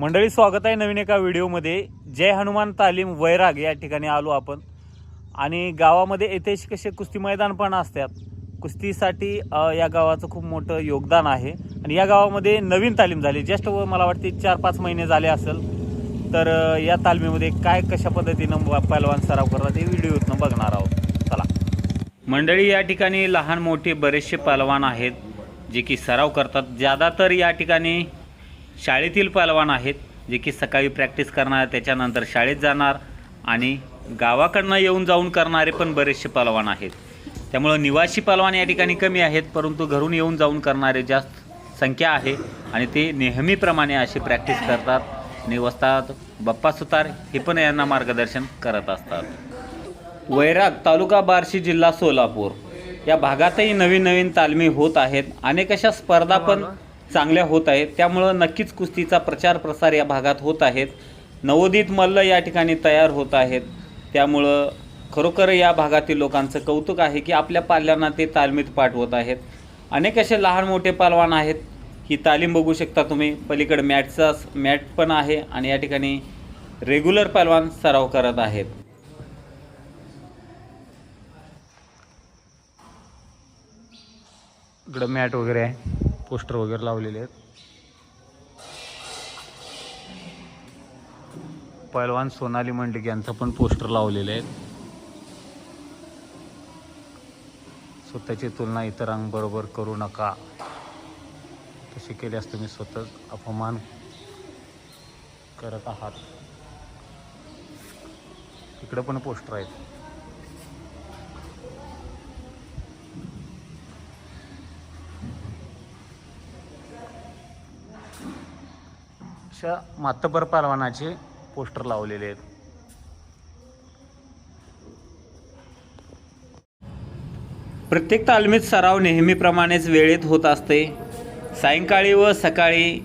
मंडळी स्वागत आहे नवीन एका व्हिडिओमध्ये. जय हनुमान तालीम वैराग या ठिकाणी आलो आपण. आणि गावामध्ये ऐतिहासिक असे कुस्ती मैदान पण असतात. कुस्तीसाठी या गावाचं खूप मोठं योगदान आहे. आणि या गावामध्ये नवीन तालीम झाली. जस्ट व मला वाटते चार पाच महिने झाले असेल. तर या तालमीमध्ये काय कशा पद्धतीनं पैलवान सराव करतात हे व्हिडिओतनं बघणार आहोत. चला. मंडळी या ठिकाणी लहान मोठे बरेचसे पहलवान आहेत जे की सराव करतात. ज्यादा तर या ठिकाणी शाळेतील पहलवान आहेत जे की सकाळी प्रॅक्टिस करणार त्याच्यानंतर शाळेत जाणार आणि गावाकडनं येऊन जाऊन करणारे पण बरेचसे पहलवान आहेत. त्यामुळं निवासी पहलवान या ठिकाणी कमी आहेत परंतु घरून येऊन जाऊन करणारे जास्त संख्या आहे आणि ते नेहमीप्रमाणे अशी प्रॅक्टिस करतात. आणि वस्तात बाप्पा सुतार हे पण यांना मार्गदर्शन करत असतात. वैराग तालुका बार्शी जिल्हा सोलापूर. या भागातही नवीन नवीन तालमी होत आहेत. अनेक अशा स्पर्धा पण चांगल्या होत आहेत. त्यामुळं नक्कीच कुस्तीचा प्रचार प्रसार या भागात होत आहेत. नवोदित मल्ल या ठिकाणी तयार होत आहेत. त्यामुळं खरोखर या भागातील लोकांचं कौतुक आहे की आपल्या पाल्यांना ते तालमीत पाठवत आहेत. अनेक असे लहान मोठे पालवान आहेत. ही तालीम बघू शकता तुम्ही. पलीकडे मॅटचा मॅट पण आहे आणि या ठिकाणी रेग्युलर पालवान सराव करत आहेत. इकडं मॅट वगैरे आहे. पोस्टर वगैरे लावलेले आहेत. पैलवान सोनाली मंडिक यांचं पण पोस्टर लावलेले आहेत. स्वतःची तुलना इतरांबरोबर करू नका. तसे केल्यास तुम्ही स्वतः अपमान करत आहात. इकडं पण पोस्टर आहेत. अशा मातबर पालवानाचे पोस्टर लावलेले आहेत. प्रत्येक तालमीत सराव नेहमीप्रमाणेच वेळेत होत असते. सायंकाळी व सकाळी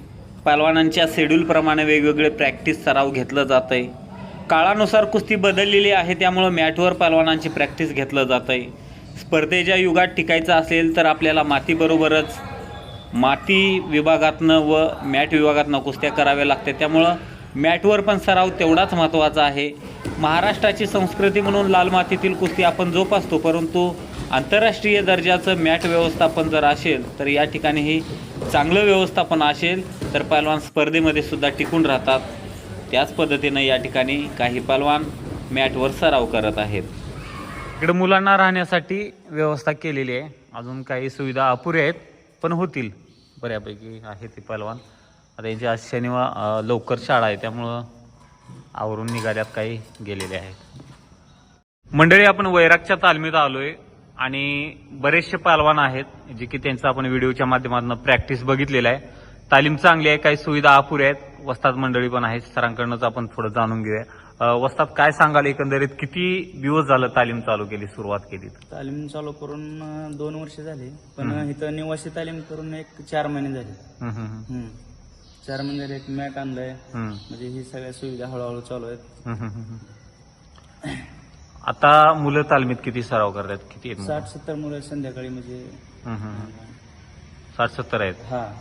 पालवानांच्या शेड्यूलप्रमाणे वेगवेगळे प्रॅक्टिस सराव घेतलं जातं आहे काळानुसार कुस्ती बदललेली आहे त्यामुळं मॅटवर पालवानांची प्रॅक्टिस घेतलं जातं आहे स्पर्धेच्या युगात टिकायचं असेल तर आपल्याला मातीबरोबरच माती विभागातनं व मॅट विभागातनं कुस्त्या कराव्या लागतात. त्यामुळं मॅटवर पण सराव तेवढाच महत्त्वाचा आहे. महाराष्ट्राची संस्कृती म्हणून लाल मातीतील कुस्ती आपण जोपासतो परंतु आंतरराष्ट्रीय दर्जाचं मॅट व्यवस्थापन जर असेल तर या ठिकाणीही चांगलं व्यवस्थापन असेल तर पहलवान स्पर्धेमध्ये सुद्धा टिकून राहतात. त्याच पद्धतीनं या ठिकाणी काही पहलवान मॅटवर सराव करत आहेत. इकडे मुलांना राहण्यासाठी व्यवस्था केलेली आहे. अजून काही सुविधा अपुऱ्या आहेत. पण होतील बऱ्यापैकी आहे ते पहलवान. आता यांची आज शनिवार लवकर शाळा आहे त्यामुळं आवरून निघाल्यात काही गेलेले आहेत. मंडळी आपण वैरागच्या तालमीत आलोय आणि बरेचसे पालवान आहेत जे की त्यांचा आपण व्हिडिओच्या माध्यमातून प्रॅक्टिस बघितलेला आहे. तालीम चांगली आहे काही सुविधा अपुऱ्या आहेत वस्ताद मंडळी पण आहेत सरांकडनंच आपण थोडं जाणून घेऊया. अं, वस्ताद काय सांगाल एकंदरीत? किती दिवस झालं तालीम चालू केली सुरुवात केली? तालीम चालू करून दोन वर्ष झाली. पण. इथं निवासी तालीम करून एक चार महिने झाले. हम्म. चार महिने झाले एक मॅट आणलंय. हम्म, म्हणजे ही सगळ्या सुविधा हळूहळू चालू आहेत. आता मुलं तालमीत किती सराव करतात? किती आहेत मुलं? साठ सत्तर मुलं संध्याकाळी म्हणजे हम्म, हम्म, हम्म. साठ सत्तर आहेत. हा.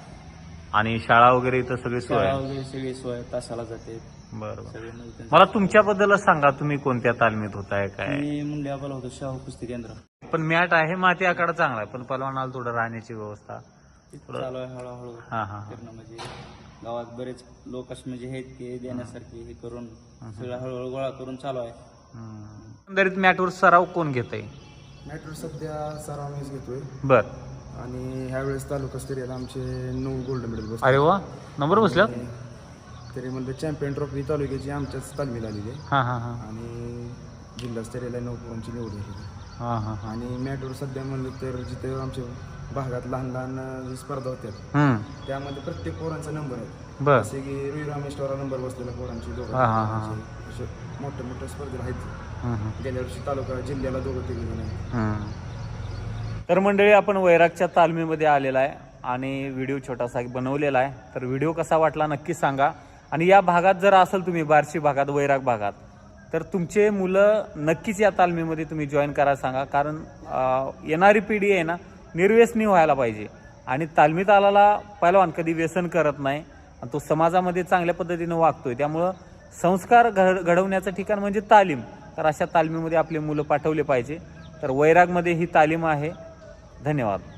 आणि शाळा वगैरे इथं सगळी सोय? शाळा आहे वगैरे सगळी सोय तासाला जाते. बरं बरं सगळे मला तुमच्याबद्दल सांगा तुम्ही कोणत्या तालमीत होताय काय? मी मुंडे आबाला होतो शाहू कुस्ती केंद्र. पण मॅट आहे माती आकडा चांगला आहे पण पलवानाला थोडं राहण्याची व्यवस्था. थोडं- चालू आहे हळूहळू. हा हा हा. करणं म्हणजे गावात बरेच लोक असे म्हणजे आहेत की देण्यासारखे हे करून सगळं हळूहळू गोळा करून चालू आहे. हम्म. एकंदरीत मॅटवर सराव कोण घेत आहे मॅट्रो सध्या सराव मॅच घेतोय. बर. आणि ह्यावेळेस तालुका स्तरीयला आमचे नऊ गोल्ड मेडल बसले. अरे वा. नंबर बसल्यात तरी म्हणलं चॅम्पियन ट्रॉफी तालुक्याची आमच्याच तालमीत आलेली आहे. हा हा हा. आणि जिल्हास्तरीयला नऊ पोरांची निवड झाली हा हा हा. आणि मॅटवर सध्या म्हणलं तर जिथं आमच्या भागात लहान लहान अं, स्पर्धा होत्या हम्म. त्यामध्ये प्रत्येक पोरांचा नंबर आहे. बर. जसे की रुई रामेश्वरा नंबर बसलेल्या पोरांची दोघं हा, हा, हा, हा. असे मोठ्या मोठ्या स्पर्धेला आहेत. हम्म, हम्म. गेल्या वर्षी तालुका जिल्ह्याला दोघं तिघ जण आहेत. हम्म. तर मंडळी आपण वैरागच्या तालमीमध्ये आलेला आहे आणि व्हिडिओ छोटासा बनवलेला आहे. तर व्हिडिओ कसा वाटला नक्की सांगा. आणि या भागात जर असेल तुम्ही बार्शी भागात वैराग भागात तर तुमचे मुलं नक्कीच या तालमीमध्ये तुम्ही जॉईन करायला सांगा. कारण येणारी पिढी आहे ना निर्व्यसनी व्हायला पाहिजे. आणि तालमीत तालाला पहिलवान कधी व्यसन करत नाही. आणि तो समाजामध्ये चांगल्या पद्धतीनं वागतोय. त्यामुळं संस्कार घड घडवण्याचं ठिकाण म्हणजे तालीम. तर अशा तालमीमध्ये आपले मुलं पाठवले पाहिजे. तर वैरागमध्ये ही तालीम आहे. धन्यवाद.